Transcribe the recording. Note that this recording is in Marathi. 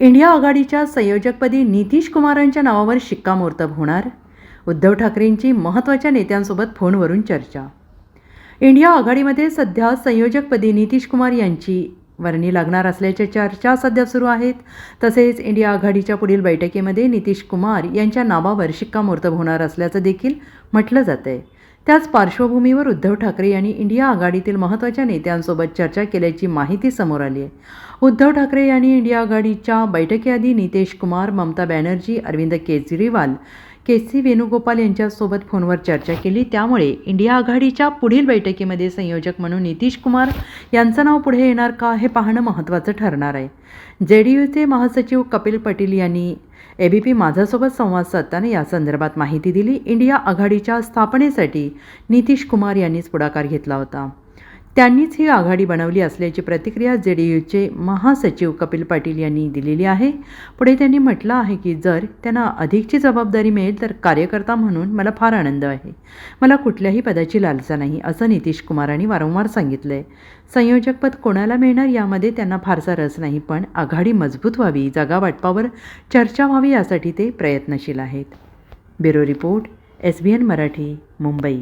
इंडिया आघाडीच्या संयोजकपदी नितीश कुमारांच्या नावावर शिक्कामोर्तब होणार? उद्धव ठाकरेंची महत्त्वाच्या नेत्यांसोबत फोनवरून चर्चा. इंडिया आघाडीमध्ये सध्या संयोजकपदी नितीश कुमार यांची वर्णी लागणार असल्याच्या चर्चा सध्या सुरू आहेत. तसेच इंडिया आघाडीच्या पुढील बैठकीमध्ये नितीश कुमार यांच्या नावावर शिक्कामोर्तब होणार असल्याचं देखील म्हटलं जातं आहे त्याच पार्श्वभूमीवर उद्धव ठाकरे यांनी इंडिया आघाडीतील महत्त्वाच्या नेत्यांसोबत चर्चा केल्याची माहिती समोर आली आहे. उद्धव ठाकरे यांनी इंडिया आघाडीच्या बैठकीआधी नितेश कुमार ममता बॅनर्जी अरविंद केजरीवाल के सी वेणुगोपाल यांच्यासोबत फोनवर चर्चा केली. त्यामुळे इंडिया आघाडीच्या पुढील बैठकीमध्ये संयोजक म्हणून नितीश कुमार यांचं नाव पुढे येणार का हे पाहणं महत्त्वाचं ठरणार आहे. जे डी यूचे महासचिव कपिल पटेल यांनी ए बी पी माझासोबत संवाद साधताना या संदर्भात माहिती दिली. इंडिया आघाडीच्या स्थापनेसाठी नितीश कुमार यांनीच पुढाकार घेतला होता. त्यांनीच ही आघाडी बनवली असल्याची प्रतिक्रिया जे डी यूचे महासचिव कपिल पाटील यांनी दिलेली आहे. पुढे त्यांनी म्हटलं आहे की जर त्यांना अधिकची जबाबदारी मिळेल तर कार्यकर्ता म्हणून मला फार आनंद आहे. मला कुठल्याही पदाची लालसा नाही असं नितीश कुमारांनी वारंवार सांगितलं आहे संयोजकपद कोणाला मिळणार यामध्ये त्यांना फारसा रस नाही पण आघाडी मजबूत व्हावी जागा वाटपावर चर्चा व्हावी यासाठी ते प्रयत्नशील आहेत. Bureau report S B N Marathi Mumbai.